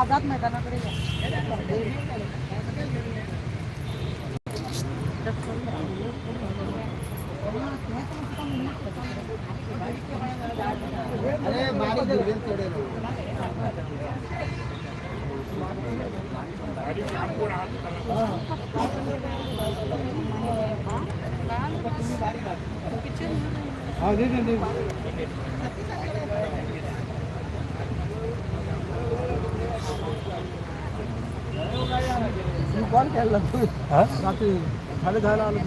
आझाद मैदानाकडे हा. दे दे. तू. हा? रात्री साडे दहाला आलो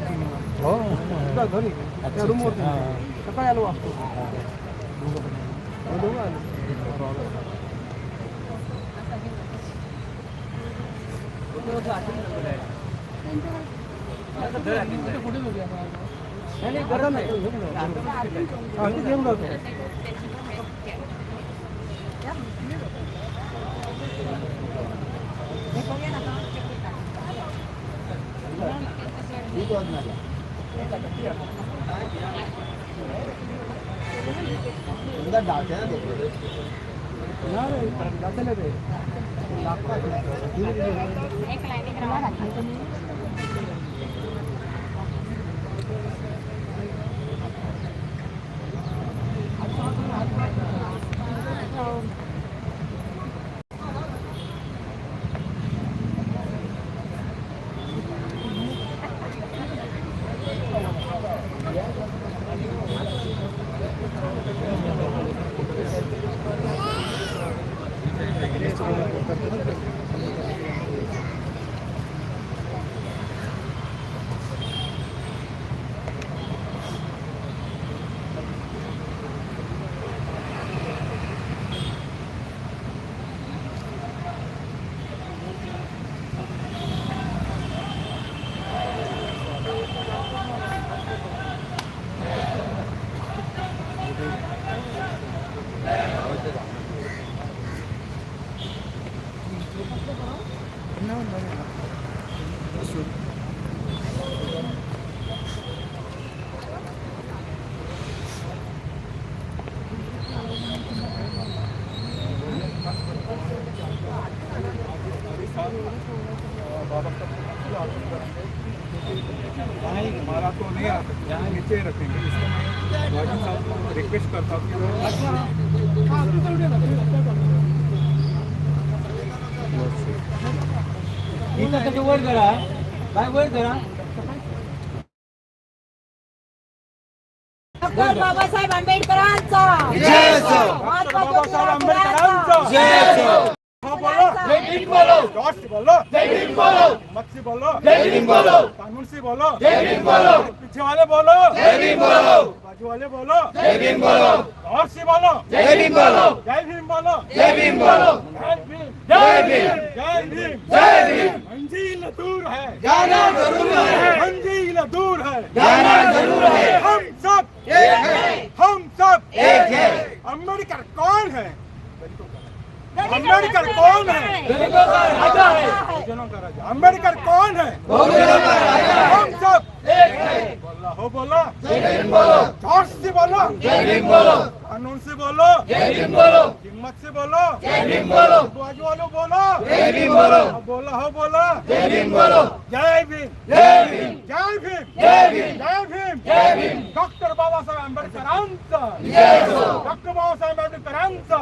हो. तुझ्या घरी त्या रूमवर सकाळी आलो दोघं आलो. कुठे? नाही, गरज नाही. हा, ते घेऊन जातो. नाही, जाते ना ते. लागतात. नहीं हमारा तो नहीं आ सकता यहाँ नीचे ही रखेंगे इसको मैं वाजिद साहब को रिक्वेस्ट करता हूँ कि वो वर करा. काय वर करा डॉक्टर बाबासाहेब आंबेडकरांचा. महात्मा ज्योतिराव. फुलेंचा. हाँ बोलो जय भीम बोलो जॉर्ज से बोलो जय भीम बोलो मत से बोलो जय भीम बोलो कानून से बोलो जय भीम बोलो पीछे वाले बोलो जय भीम बोलो बाजू वाले बोलो जय भीम बोलो और से बोलो जय भीम बोलो जय भीम बोलो जय भीम बोलो जय भीम जय भीम जय भीम जय भीम मंजिल दूर है जाना ज़रूर है मंजिल दूर है जाना ज़रूर है हम सब एक है हम सब एक है अंबेडकर कौन है अंबेडकर कौन है? का राजा है राजा अंबेडकर कौन है? हम सब। एक है बोला। से बोलो। बोलो कानून से बोलो। बोलो हिम्मत से बोलो। बोलो बोलो। बोलो बोला, हो बोलो। जय बोलो जय भीम। जय भीम। जय भीम। जय भीम जय भीम जय भीम डॉक्टर बाबासाहेब आंबेडकरांचा डॉक्टर बाबासाहेब आंबेडकरांचा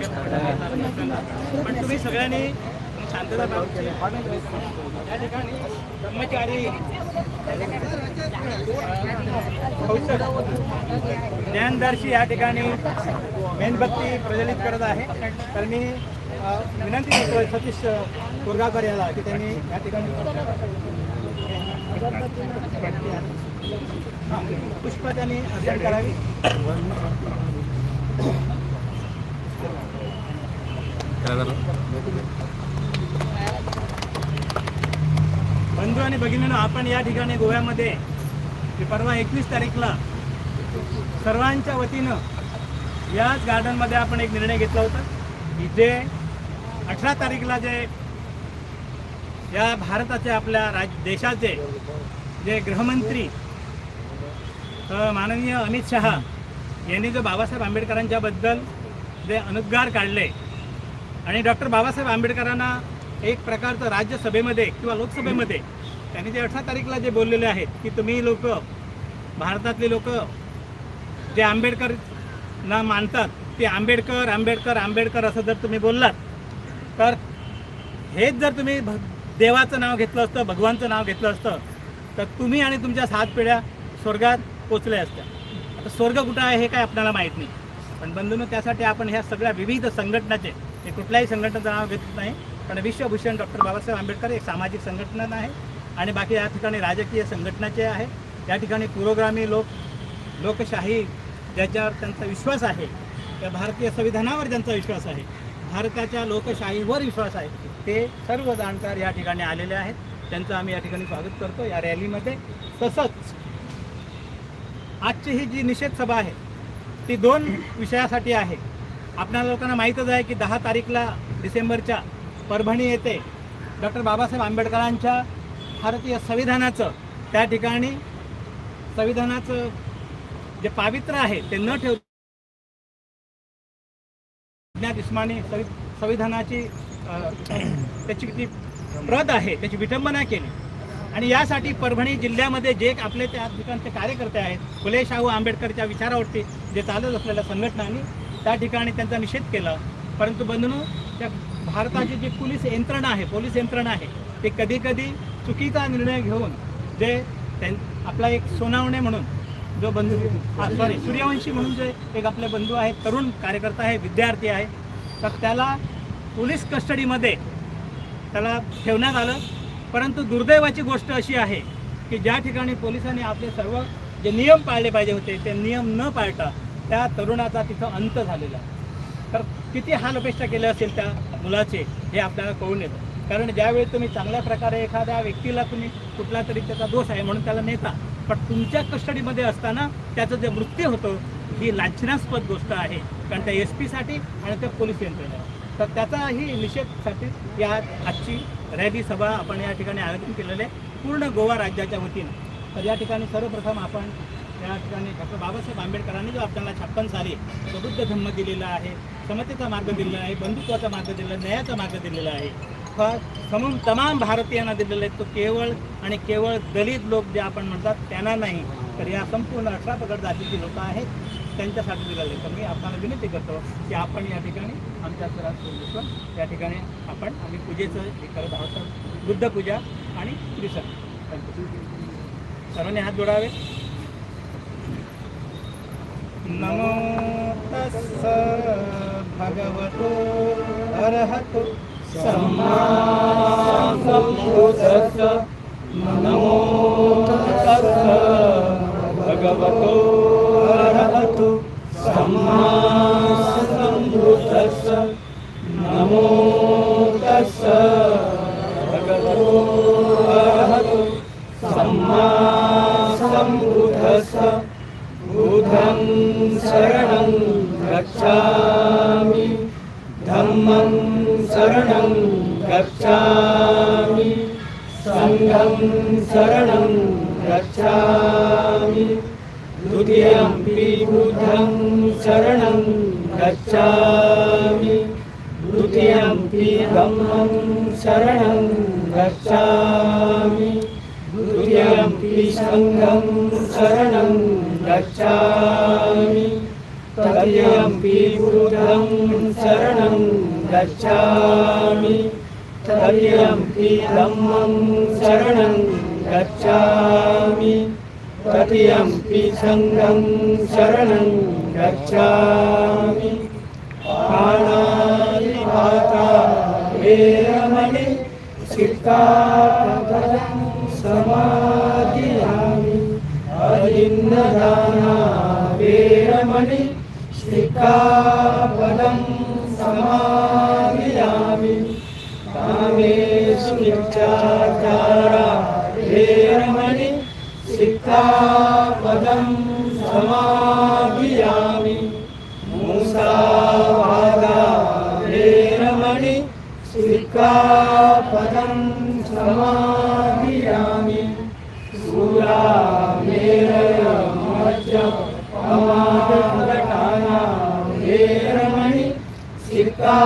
पण तुम्ही सगळ्यांनी शांतता या. ठिकाणी ब्रह्मचारी ज्ञानदर्शी या ठिकाणी मेणबत्ती प्रज्वलित करत आहे. तर मी विनंती करतोय सतीश कोरगाकर याला की त्यांनी या ठिकाणी पुष्प त्यांनी अर्जन करावी. बंधू आणि भगिनीनं आपण या ठिकाणी गोव्यामध्ये परवा एकवीस तारीखला सर्वांच्या वतीनं याच गार्डनमध्ये आपण एक निर्णय घेतला होता की जे अठरा तारीखला जे या भारताचे आपल्या राज देशाचे जे गृहमंत्री माननीय अमित शहा यांनी जो बाबासाहेब आंबेडकरांच्याबद्दल जे अनुद्गार काढले आणि डॉक्टर बाबासाहेब आंबेडकरांना एक प्रकारचं राज्यसभेमध्ये किंवा लोकसभेमध्ये त्यांनी जे अठरा तारीखला जे बोललेले आहेत की तुम्ही लोक भारतातले लोक जे आंबेडकर ना मानतात ते आंबेडकर आंबेडकर आंबेडकर असं जर तुम्ही बोललात तर हेच जर तुम्ही भ देवाचं नाव घेतलं असतं भगवानचं नाव घेतलं असतं तर तुम्ही आणि तुमच्या सात पिढ्या स्वर्गात पोचल्या असत्या. आता स्वर्ग कुठं आहे हे काय आपल्याला माहीत नाही. पण बंधून त्यासाठी आपण ह्या सगळ्या विविध संघटनाचे हे कुठल्याही संघटनेचं नाव घेत नाही पण विश्वभूषण डॉक्टर बाबासाहेब आंबेडकर एक सामाजिक संघटना आहे आणि बाकी या ठिकाणी राजकीय संघटनाचे आहे. या ठिकाणी पुरोगामी लोक लोकशाही ज्याच्यावर त्यांचा विश्वास आहे त्या भारतीय संविधानावर ज्यांचा विश्वास आहे भारताच्या लोकशाहीवर विश्वास आहे ते सर्व जाणकार या ठिकाणी आलेले आहेत. त्यांचं आम्ही या ठिकाणी स्वागत करतो या रॅलीमध्ये. तसंच आजची ही जी निषेध सभा आहे ती दोन विषयासाठी आहे. आपल्या लोकांना माहीतच आहे की दहा तारीखला डिसेंबरच्या परभणी येथे डॉक्टर बाबासाहेब आंबेडकरांच्या भारतीय संविधानाचं त्या ठिकाणी संविधानाचं जे पावित्र्य आहे ते न ठेव ज्ञात इस्मानी सवि संविधानाची त्याची ती प्रत आहे त्याची विटंबना केली. आणि यासाठी परभणी जिल्ह्यामध्ये जे आपले त्या ठिकाणचे कार्यकर्ते आहेत फुले शाहू आंबेडकरच्या विचारावरती जे चालत असलेल्या संघटनांनी त्या ठिकाणी त्यांचा निषेध केला. परंतु बंधनू त्या भारताची जी पोलीस यंत्रणा आहे पोलीस यंत्रणा आहे ते कधी कधी चुकीचा निर्णय घेऊन जे त्यां आपला एक सोनावणे म्हणून जो बंधू सॉरी सूर्यवंशी म्हणून जे एक आपले बंधू आहेत तरुण कार्यकर्ता आहे विद्यार्थी आहे तर त्याला पोलीस कस्टडीमध्ये त्याला ठेवण्यात आलं. परंतु दुर्दैवाची गोष्ट अशी आहे की ज्या ठिकाणी पोलिसांनी आपले सर्व जे नियम पाळले पाहिजे होते ते नियम न पाळता त्या तरुणाचा तिथं अंत झालेला आहे. तर किती हाल अपेक्षा केले असेल त्या मुलाचे हे आपल्याला कळून येतं. कारण ज्यावेळी तुम्ही चांगल्या प्रकारे एखाद्या व्यक्तीला तुम्ही कुठला तरी त्याचा दोष आहे म्हणून त्याला नेता पण तुमच्या कस्टडीमध्ये असताना त्याचं जे मृत्यू होतं ही लांछनास्पद गोष्ट आहे. कारण त्या एस पीसाठी आणि त्या पोलीस यंत्रणेला तर त्याचाही निषेधसाठी या आजची रॅली सभा आपण या ठिकाणी आयोजन केलेले आहे. पूर्ण गोवा राज्याच्या वतीनं. तर या ठिकाणी सर्वप्रथम आपण त्या ठिकाणी डॉक्टर बाबासाहेब आंबेडकरांनी जो आपल्याला छप्पन साली तो बुद्ध धम्म दिलेला आहे समतेचा मार्ग दिलेला आहे बंधुत्वाचा मार्ग दिलेला आहे न्यायाचा मार्ग दिलेला आहे. हा समून तमाम भारतीयांना दिलेला आहे. तो केवळ आणि केवळ दलित लोक जे आपण म्हणतात त्यांना नाही तर या संपूर्ण अठरा पगड जातीची लोकं आहेत त्यांच्यासाठी दिलेलं आहे. तर मी आपल्याला विनंती करतो की आपण या ठिकाणी आमच्या सरात सोमेश्वर या ठिकाणी आपण आम्ही पूजेचं हे करत आहोत. बुद्ध पूजा आणि त्रिसर सर्वांनी हात जोडावे नमो तस्स भगवतो अरहतो। सम्मा सम्बुद्धस्स नमो तस्स भगवतो अरहतो। सम्मा सम्बुद्धस्स नमो तस्स भगवतो अरहतो सम्मा सम्बुद्धस्स बुधं शरणं गच्छामि। धम्मं शरणं गच्छामि। सङ्घं शरणं गच्छामि। द्वितीयम्पि बुद्धं शरणं गच्छामि। द्वितीयम्पि धम्मं शरणं गच्छामि द्वितीयम्पि सङ्घं शरणं गच्छामि तृतीयम्पि बुद्धं शरणं गच्छामि तृतीयम्पि धम्मं शरणं गच्छामि तृतीयम्पि सङ्घं शरणं गच्छामि पाणातिपाता वेरमणि सिक्कापदं समाधियामिरमणि सिका पदं समाधियामि कामेषु भेरमणि सिका पदं समादियामि मूषा वागा भेरमणि समा பவாத காயா வீரமணி சிக்கா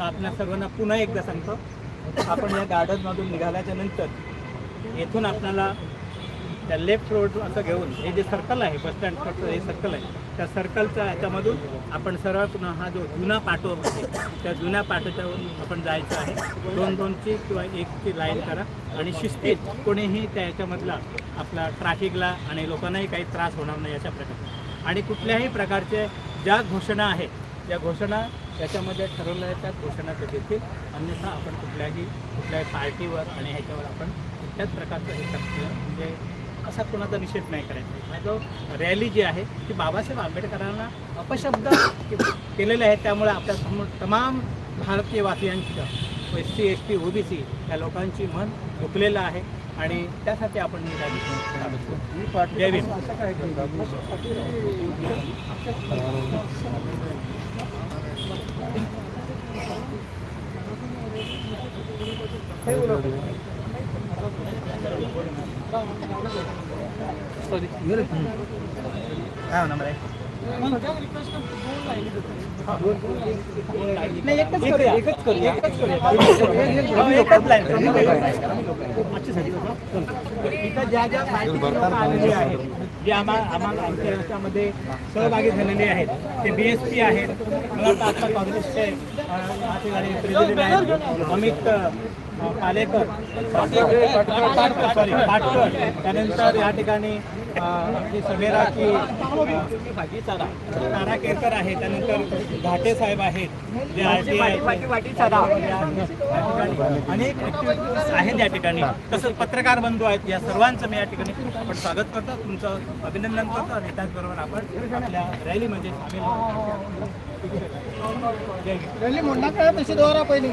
तर आपल्या सर्वांना पुन्हा एकदा सांगतो आपण या गार्डनमधून निघाल्याच्या नंतर येथून आपल्याला त्या लेफ्ट रोड असं घेऊन हे जे सर्कल आहे बस स्टँडकडचं हे सर्कल आहे त्या सर्कलच्या ह्याच्यामधून आपण सरळ पुन्हा हा जो जुना पाटो आहे त्या जुन्या पाटोच्यावरून आपण जायचं आहे. दोन दोनची किंवा एकची लाईन करा आणि शिस्तीत कोणीही त्या ह्याच्यामधला आपला ट्रॅफिकला आणि लोकांनाही काही त्रास होणार नाही अशा प्रकारे. आणि कुठल्याही प्रकारचे ज्या घोषणा आहेत त्या घोषणा त्याच्यामध्ये ठरवल्या त्या घोषणा ते देतील अन्यथा आपण कुठल्याही कुठल्याही पार्टीवर आणि ह्याच्यावर आपण कुठल्याच प्रकारचं हे करतो म्हणजे असा कोणाचा निषेध नाही करायचा. म्हणजे जो रॅली जी आहे ती बाबासाहेब आंबेडकरांना अपशब्द केलेले आहेत. त्यामुळे आपल्यासमोर तमाम भारतीय वासियांचं S C S T OBC या लोकांची मन झुकलेलं आहे. आणि त्यासाठी आपण ही रॅली काय जय भीम काय होणार आहे नाही एकच करूया एकच करूया एकच करूया ज्या ज्या पार्टीचे आलेले आहेत जे आम्हा आम्हाला आमच्या याच्यामध्ये सहभागी झालेले आहेत. ते बी एस पी आहेत. मला वाटतं आता काँग्रेसचे प्रेसिडेंट आहेत. अमित पालेकर पाटकर सॉरी पाटकर. त्यानंतर या ठिकाणी समेराची अं, तारा केरकर आहे त्यानंतर घाटे साहेब आहेत. जे आर टी अनेक आहेत या ठिकाणी. तसंच पत्रकार बंधू आहेत. या सर्वांचं मी या ठिकाणी आपण स्वागत करतो. तुमचं अभिनंदन करतो आणि त्याचबरोबर आपण आपल्या रॅलीमध्ये सामील. रॅली म्हणणार काय तशी दोरा पहिली.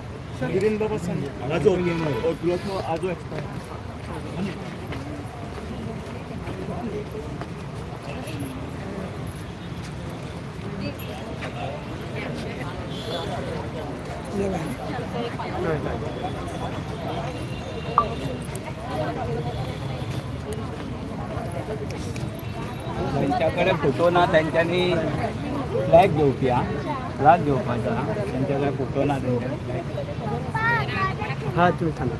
गाडी लागेल गाडी त्यांच्याकडे फोटो ना त्यांच्यानी फ्लॅग घेवप्या फ्लॅग घेवपाचा त्यांच्याकडे फोटो ना त्यांच्याकडे. हा तुम्ही थांबा.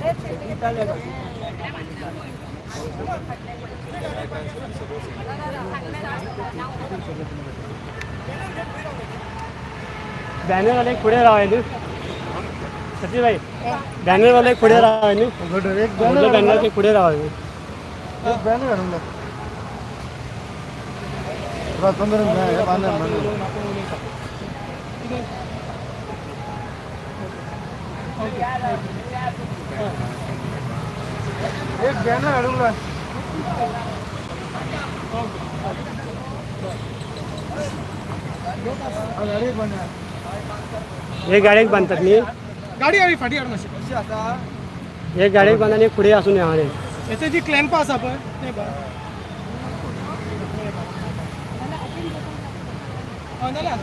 बॅनरवाले पुढे राहावे सचिनभाई बॅनरवाले पुढे राहावे एक बॅनर पुढे राहावे बॅनर घालून एक बॅनर गाडी बंद हे गाडीक बांधतात न्ही गाडी हवी फाटी कशी आसा हे गाडीक बांध आणि फुडें आसून येवं रे याचे जी क्लॅम्प आसा पळय ते हय, नाल्यार.